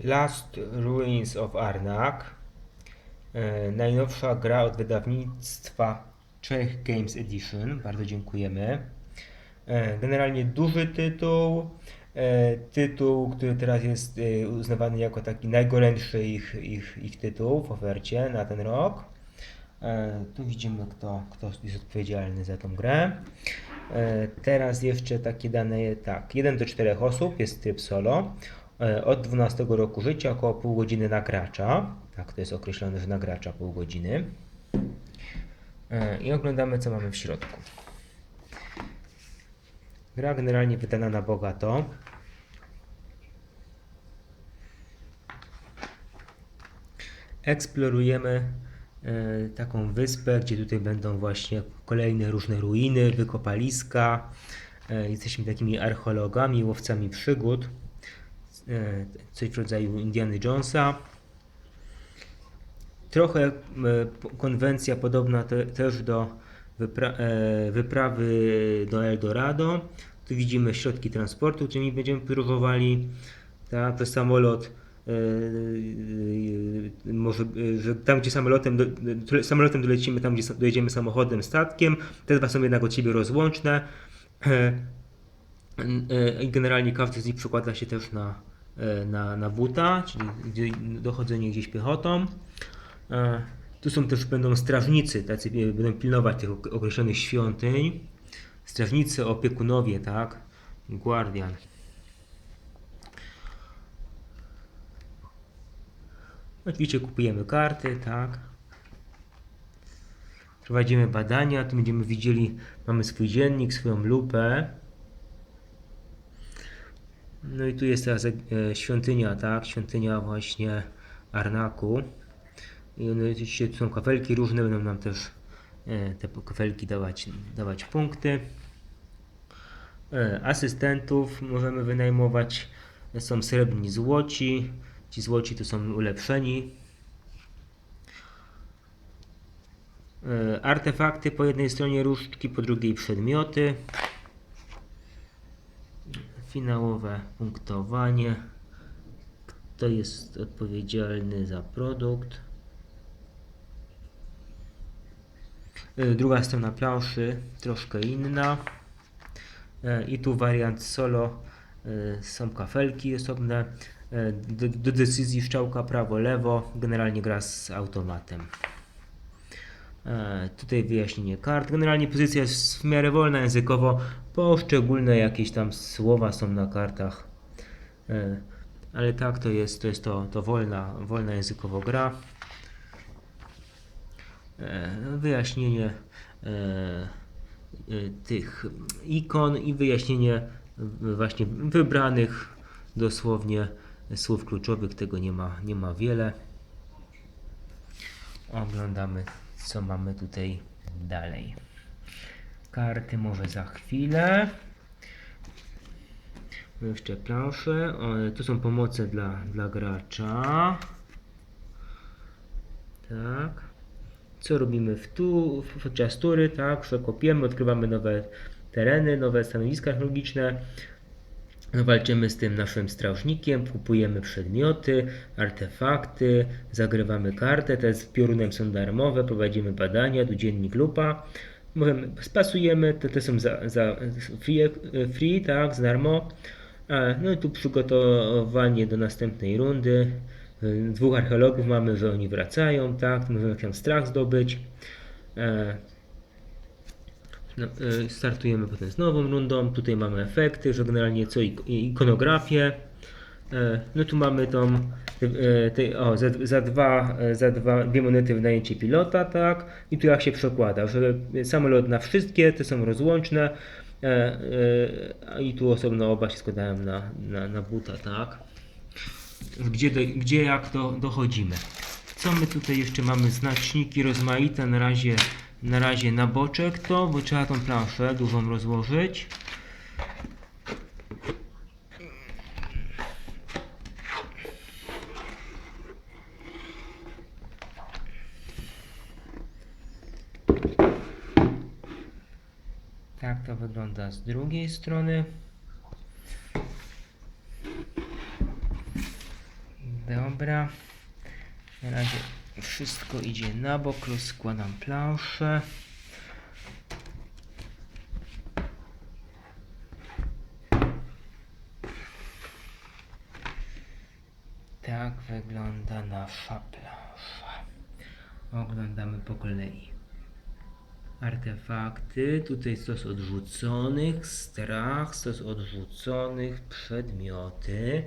Last Ruins of Arnak. E, najnowsza gra od wydawnictwa Czech Games Edition. Bardzo dziękujemy. E, generalnie duży tytuł. E, tytuł, który teraz jest uznawany jako taki najgorętszy ich, ich, ich tytuł w ofercie na ten rok. Tu widzimy, kto, kto jest odpowiedzialny za tą grę. Teraz jeszcze takie dane, tak, 1 do 4 osób, jest tryb solo. E, od 12 roku życia, około pół godziny na gracza. Tak, to jest określone, że na gracza pół godziny. E, I oglądamy, co mamy w środku. Gra generalnie wydana na bogato. Eksplorujemy e, taką wyspę, gdzie tutaj będą właśnie kolejne różne ruiny, wykopaliska. Jesteśmy takimi archeologami, łowcami przygód. E, Coś w rodzaju Indiana Jonesa. Trochę e, konwencja podobna te, też do wypra e, wyprawy do Eldorado. Tu widzimy środki transportu, którymi będziemy podróżowali. Tak, to samolot. może, że tam gdzie samolotem, do, samolotem dolecimy, tam gdzie dojedziemy samochodem, statkiem. Te dwa są jednak od siebie rozłączne. I generalnie każdy z nich przekłada się też na, na, na buta, czyli dochodzenie gdzieś piechotą. E, Tu są też będą strażnicy, tacy e, będą pilnować tych ok- określonych świątyń. Strażnicy, opiekunowie, tak? Guardian. Oczywiście kupujemy karty, tak? Prowadzimy badania, tu będziemy widzieli, mamy swój dziennik, swoją lupę. No i tu jest teraz e, świątynia, tak? Świątynia właśnie Arnaku. I one oczywiście tu są kafelki różne, będą nam też e, te kafelki dawać, dawać punkty. E, Asystentów możemy wynajmować. Są srebrni złoci. Ci złoci to są ulepszeni. Artefakty po jednej stronie różdżki, po drugiej przedmioty. Finałowe punktowanie. Kto jest odpowiedzialny za produkt? E, Druga strona planszy troszkę inna. E, I tu wariant solo. e, Są kafelki osobne. Do, do decyzji szczałka prawo-lewo. Generalnie gra z automatem. E, Tutaj wyjaśnienie kart. Generalnie pozycja jest w miarę wolna językowo. Poszczególne jakieś tam słowa są na kartach. E, Ale tak to jest, to jest to, to wolna, wolna językowo gra. E, Wyjaśnienie tych ikon i wyjaśnienie właśnie wybranych dosłownie słów kluczowych. Tego nie ma, nie ma wiele. Oglądamy, co mamy tutaj dalej. Karty może za chwilę. Jeszcze plansze. O, Tu są pomoce dla, dla gracza. Tak. Co robimy w tu, podczas tury? Tak, przekopiemy, odkrywamy nowe tereny, nowe stanowiska archeologiczne. Walczymy z tym naszym strażnikiem, kupujemy przedmioty, artefakty, zagrywamy kartę, te z piorunem są darmowe, prowadzimy badania, tu dziennik lupa. Możemy, spasujemy, te, te są za, za free, free, tak, za darmo. A, No i tu przygotowanie do następnej rundy. Y, Dwóch archeologów mamy, że oni wracają, tak, możemy tam strach zdobyć. No, startujemy potem z nową rundą. Tutaj mamy efekty, że generalnie co ik- ikonografię. E, No tu mamy tą, e, te, o, za, za, dwa, za dwa, dwie monety wynajęcie pilota, tak? I tu jak się przekłada, że samolot na wszystkie, te są rozłączne. I tu osobno oba się składają na, na, na buta, tak? Gdzie, do, gdzie jak to dochodzimy. Co my tutaj jeszcze mamy? Znaczniki rozmaite, na razie, na razie na boczek to, bo trzeba tą planszę dużą rozłożyć. Tak to wygląda z drugiej strony. Dobra. Na razie wszystko idzie na bok, rozkładam planszę. Tak wygląda nasza plansza. Oglądamy po kolei. Artefakty, tutaj stos odrzuconych, strach, stos odrzuconych, przedmioty.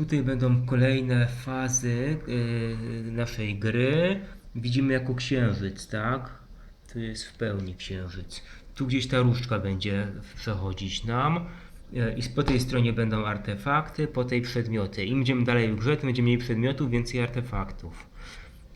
Tutaj będą kolejne fazy yy, naszej gry. Widzimy jako księżyc, tak? Tu jest w pełni księżyc. Tu gdzieś ta różdżka będzie przechodzić nam. Yy, I po tej stronie będą artefakty, po tej przedmioty. Im będziemy dalej w grze, tym będzie mniej przedmiotów, więcej artefaktów.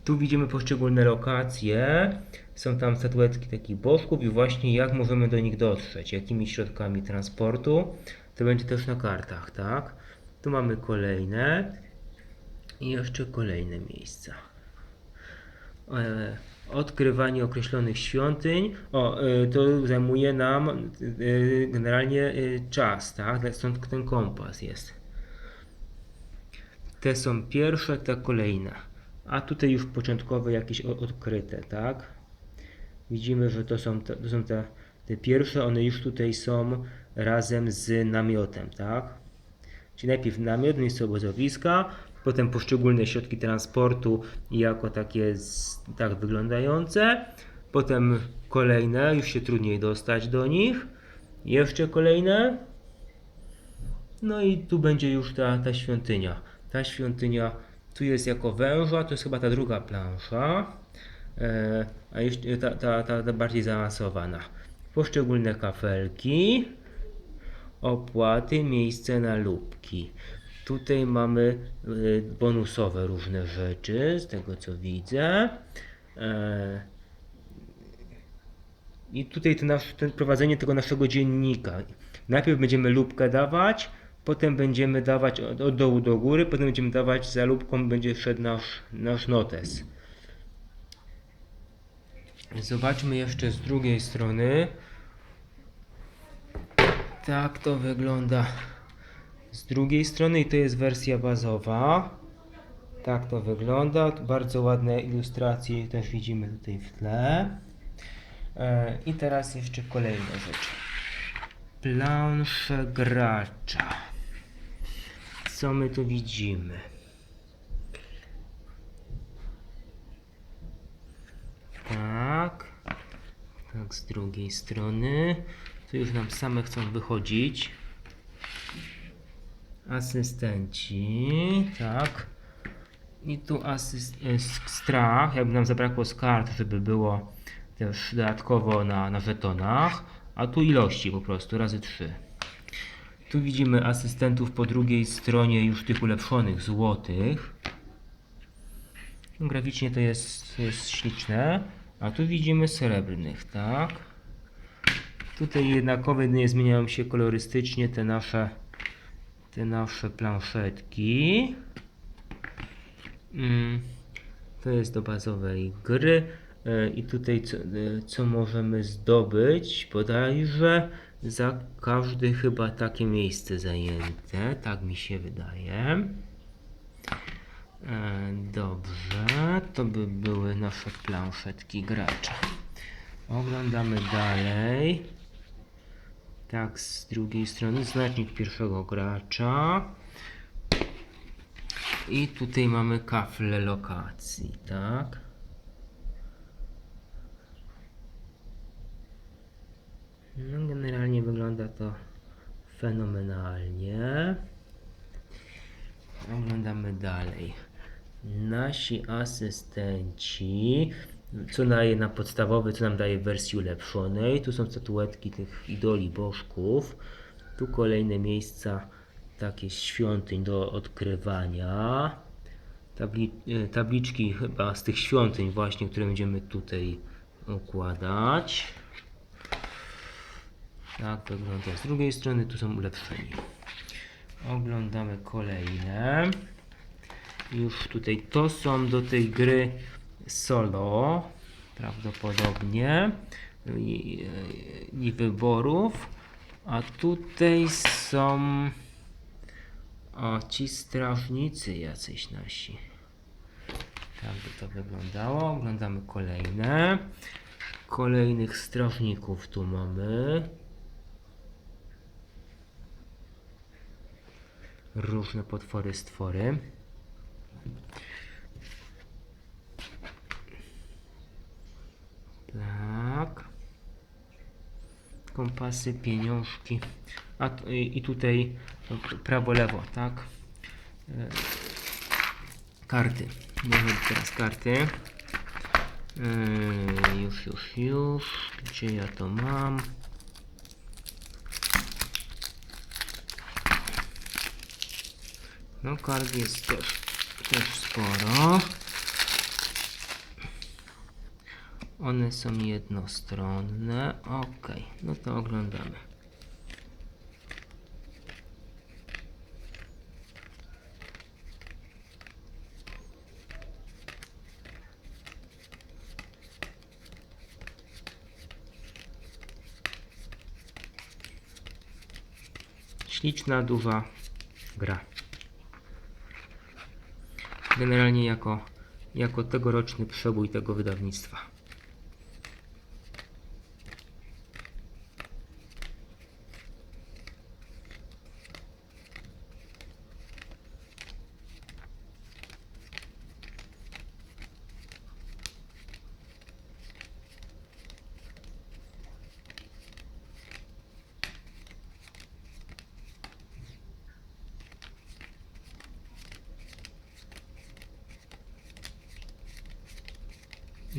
Tu widzimy poszczególne lokacje. Są tam statuetki takich bożków i właśnie jak możemy do nich dotrzeć, jakimi środkami transportu. To będzie też na kartach, tak? Tu mamy kolejne i jeszcze kolejne miejsca. E, odkrywanie określonych świątyń. O, e, to zajmuje nam e, generalnie czas, tak? Stąd ten kompas jest. Te są pierwsze, te kolejne. A tutaj już początkowe jakieś odkryte, tak? Widzimy, że to są te, to są te, te pierwsze, one już tutaj są razem z namiotem, tak? Czyli najpierw namiot, miejsce obozowiska, potem poszczególne środki transportu jako takie tak wyglądające, potem kolejne, już się trudniej dostać do nich, jeszcze kolejne, no i tu będzie już ta, ta świątynia. Ta świątynia tu jest jako węża, to jest chyba ta druga plansza, e, a jeszcze ta, ta, ta, ta bardziej zaawansowana. Poszczególne kafelki, opłaty, miejsce na lubki. Tutaj mamy e, bonusowe różne rzeczy, z tego co widzę. E, i tutaj to nasz, prowadzenie tego naszego dziennika. Najpierw będziemy lubkę dawać, potem będziemy dawać od, od dołu do góry, potem będziemy dawać za lubką będzie szedł nasz, nasz notes. Zobaczmy jeszcze z drugiej strony. Tak to wygląda z drugiej strony i to jest wersja bazowa. Tak to wygląda. Bardzo ładne ilustracje też widzimy tutaj w tle. E, I teraz jeszcze kolejne rzeczy. Plansze gracza. Co my tu widzimy? Tak. Tak, z drugiej strony. Tu już nam same chcą wychodzić. Asystenci. Tak. I tu asyst, e, strach, jakby nam zabrakło z kart, żeby było też dodatkowo na, na żetonach, a tu ilości po prostu, razy 3. Tu widzimy asystentów po drugiej stronie już tych ulepszonych złotych. Graficznie to jest, to jest śliczne, a tu widzimy srebrnych, tak? Tutaj jednakowe nie zmieniają się kolorystycznie te nasze, te nasze planszetki. Mm, To jest do bazowej gry. E, I tutaj co, e, co możemy zdobyć? Bodajże za każde chyba takie miejsce zajęte. Tak mi się wydaje. E, Dobrze, to by były nasze planszetki gracza. Oglądamy dalej. Tak, z drugiej strony znacznik pierwszego gracza. I tutaj mamy kafle lokacji, tak? No, generalnie wygląda to fenomenalnie. Oglądamy dalej. Nasi asystenci, co daje na podstawowy, co nam daje w wersji ulepszonej. Tu są statuetki tych idoli bożków. Tu kolejne miejsca takie świątyń do odkrywania. Tabli, e, tabliczki chyba z tych świątyń właśnie, które będziemy tutaj układać. Tak wygląda z drugiej strony, tu są ulepszeni. Oglądamy kolejne. Już tutaj to są do tej gry solo prawdopodobnie i, i wyborów. A tutaj są O, ci strażnicy jacyś nasi. Tak by to wyglądało. Oglądamy kolejne. Kolejnych strażników tu mamy. Różne potwory, stwory. Tak. Kompasy, pieniążki. A i i tutaj prawo, lewo, tak? E, Karty. Może teraz karty. E, Już, już, już. Gdzie ja to mam? No kart jest też, też sporo. One są jednostronne. Ok, no to oglądamy. Śliczna, duża gra. Generalnie jako, jako tegoroczny przebój tego wydawnictwa.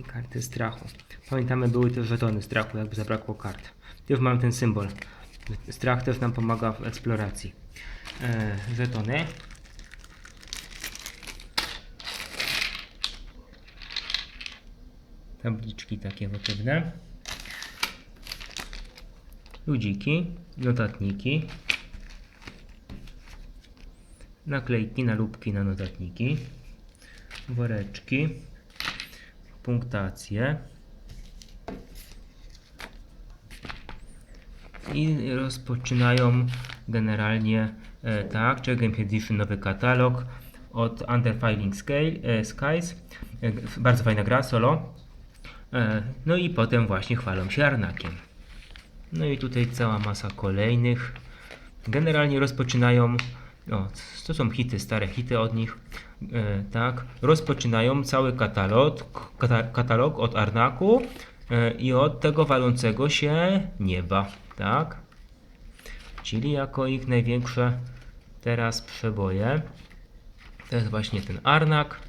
Karty strachu. Pamiętamy, były też żetony strachu, jakby zabrakło kart. Już mam ten symbol. Strach też nam pomaga w eksploracji. E, żetony. Tabliczki takie potrzebne. Ludziki, notatniki. Naklejki, nalubki na notatniki. Woreczki punktację. I rozpoczynają generalnie e, tak, Check Edition nowy katalog od Underfiling Scale, e, Skies, e, bardzo fajna gra, solo. E, no i potem właśnie chwalą się Arnakiem. No i tutaj cała masa kolejnych. Generalnie rozpoczynają o, to są hity, stare hity od nich. E, tak. Rozpoczynają cały katalog, kata, katalog od Arnaku e, i od tego walącego się nieba. Tak. Czyli jako ich największe teraz przeboje. To jest właśnie ten Arnak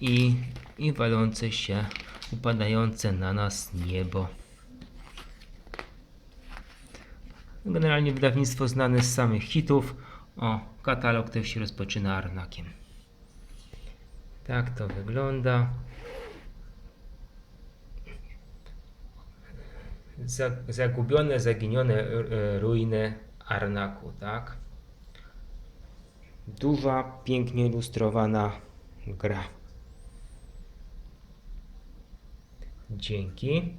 i, i walące się, upadające na nas niebo. Generalnie wydawnictwo znane z samych hitów. O, katalog też się rozpoczyna arnakiem. Tak to wygląda. Za- Zagubione, zaginione e, ruiny Arnaku, tak? Duża, pięknie ilustrowana gra. Dzięki.